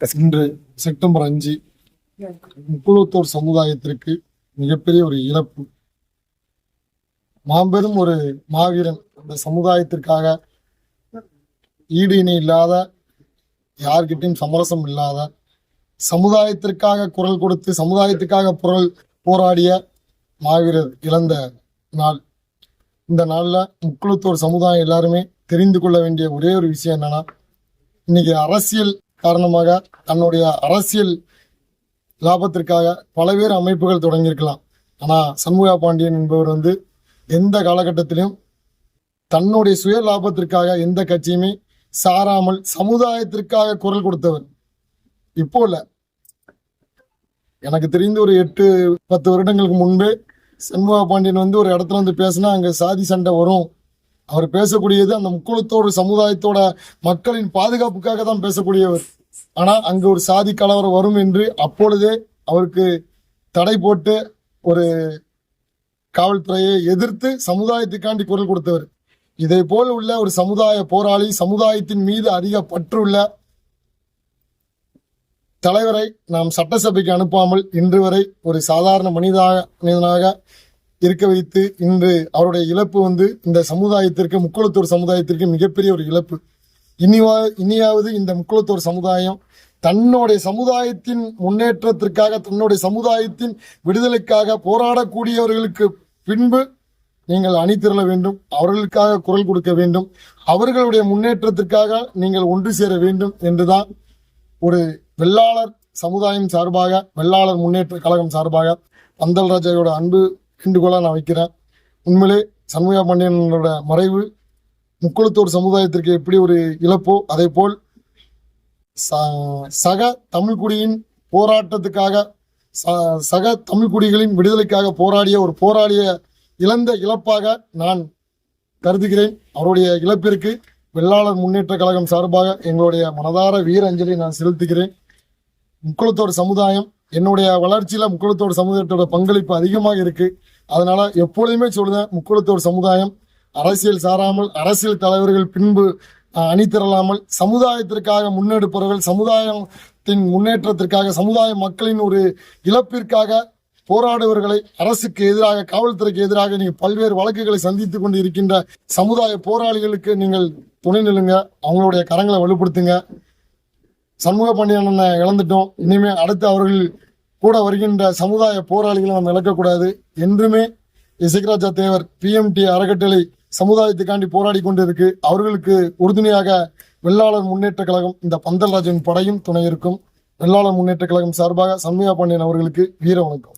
இன்று செப்டம்பர் அஞ்சு முக்குளத்தோர் சமுதாயத்திற்கு மிகப்பெரிய ஒரு இழப்பு. மாபெரும் ஒரு மாவீரன் அந்த சமுதாயத்திற்காக ஈடு இணை இல்லாத யார்கிட்டையும் சமரசம் இல்லாத சமுதாயத்திற்காக குரல் கொடுத்து சமுதாயத்துக்காக குரல் போராடிய மாவீரர் இழந்த நாள். இந்த நாள்ல முக்குளத்தோர் சமுதாயம் எல்லாருமே தெரிந்து கொள்ள வேண்டிய ஒரே ஒரு விஷயம் என்னன்னா இன்னைக்கு அரசியல் காரணமாக தன்னுடைய அரசியல் லாபத்திற்காக பலவேறு அமைப்புகள் தொடங்கியிருக்கலாம். ஆனால் சண்முகா பாண்டியன் என்பவர் வந்து எந்த காலகட்டத்திலும் தன்னுடைய சுய லாபத்திற்காக எந்த கட்சியுமே சாராமல் சமுதாயத்திற்காக குரல் கொடுத்தவர். இப்போ இல்லை. எனக்கு தெரிந்து ஒரு எட்டு பத்து வருடங்களுக்கு முன்பே சண்முகா பாண்டியன் வந்து ஒரு இடத்துல வந்து பேசினா அங்கே சாதி சண்டை வரும். அவர் பேசக்கூடியது அந்த முக்குளத்தோட சமுதாயத்தோட மக்களின் பாதுகாப்புக்காக தான் பேசக்கூடியவர். ஆனால் அங்கு ஒரு சாதி கலவரம் வரும் என்று அப்பொழுதே அவருக்கு தடை போட்டு ஒரு காவல்துறையை எதிர்த்து சமுதாயத்துக்காண்டி குரல் கொடுத்தவர். இதை போல் உள்ள ஒரு சமுதாய போராளி சமுதாயத்தின் மீது அதிக பற்றுள்ள தலைவரை நாம் சட்டசபைக்கு அனுப்பாமல் இன்று வரை ஒரு சாதாரண மனிதாக மனிதனாக இருக்க வைத்து இன்று அவருடைய இழப்பு வந்து இந்த சமுதாயத்திற்கு முக்குளத்தூர் சமுதாயத்திற்கு மிகப்பெரிய ஒரு இழப்பு. இனிவா இனியாவது இந்த முக்குளத்தூர் சமுதாயம் தன்னுடைய சமுதாயத்தின் முன்னேற்றத்திற்காக தன்னுடைய சமுதாயத்தின் விடுதலைக்காக போராடக்கூடியவர்களுக்கு பின்பு நீங்கள் அணிதிரள வேண்டும் அவர்களுக்காக குரல் கொடுக்க வேண்டும் அவர்களுடைய முன்னேற்றத்திற்காக நீங்கள் ஒன்று சேர வேண்டும் என்றுதான் ஒரு வெள்ளாளர் சமுதாயம் சார்பாக வெள்ளாளர் முன்னேற்ற கழகம் சார்பாக பந்தல் ராஜாவோட அன்பு வேண்டுகோளா நான் வைக்கிறேன். உண்மையிலே சண்முகா பாண்டியனோட மறைவு முக்குளத்தூர் சமுதாயத்திற்கு எப்படி ஒரு இழப்போ அதே போல் ச- சக தமிழ்குடியின் போராட்டத்துக்காக ச- சக தமிழ்குடிகளின் விடுதலைக்காக போராடிய ஒரு போராடிய இழந்த இழப்பாக நான் கருதுகிறேன். அவருடைய இழப்பிற்கு வெள்ளாளர் முன்னேற்ற கழகம் சார்பாக எங்களுடைய மனதார வீர அஞ்சலி நான் செலுத்துகிறேன். முக்குளத்தோர் சமுதாயம் என்னுடைய வளர்ச்சியில முக்குளத்தோர் சமுதாயத்தோட பங்களிப்பு அதிகமாக இருக்கு. அதனால எப்பொழுதுமே சொல்லுவேன் முக்குளத்தோர் சமுதாயம் அரசியல் சாராமல் அரசியல் தலைவர்கள் பின்பு அஹ், அணி திரளாமல் சமுதாயத்திற்காக முன்னெடுப்பவர்கள் சமுதாயத்தின் முன்னேற்றத்திற்காக சமுதாய மக்களின் ஒரு இழப்பிற்காக போராடுவர்களை அரசுக்கு எதிராக காவல்துறைக்கு எதிராக நீங்கள் பல்வேறு வழக்குகளை சந்தித்துக் கொண்டு இருக்கின்ற சமுதாய போராளிகளுக்கு நீங்கள் துணை நிலுங்க அவங்களுடைய கரங்களை வலுப்படுத்துங்க. சண்முக பாண்டியனை இழந்துட்டோம். இனிமே அடுத்து அவர்கள் கூட வருகின்ற சமுதாய போராளிகளை நம்ம இழக்கக்கூடாது. என்றுமே இசைக்கராஜா தேவர் பிஎம்டி அறக்கட்டளை சமுதாயத்துக்காண்டி போராடி கொண்டு இருக்கு அவர்களுக்கு உறுதுணையாக வெள்ளாளர் முன்னேற்ற கழகம் இந்த பந்தல்ராஜன் படையும் துணை இருக்கும். வெள்ளாளர் முன்னேற்ற கழகம் சார்பாக சண்முக பாண்டியன் அவர்களுக்கு வீர வணக்கம்.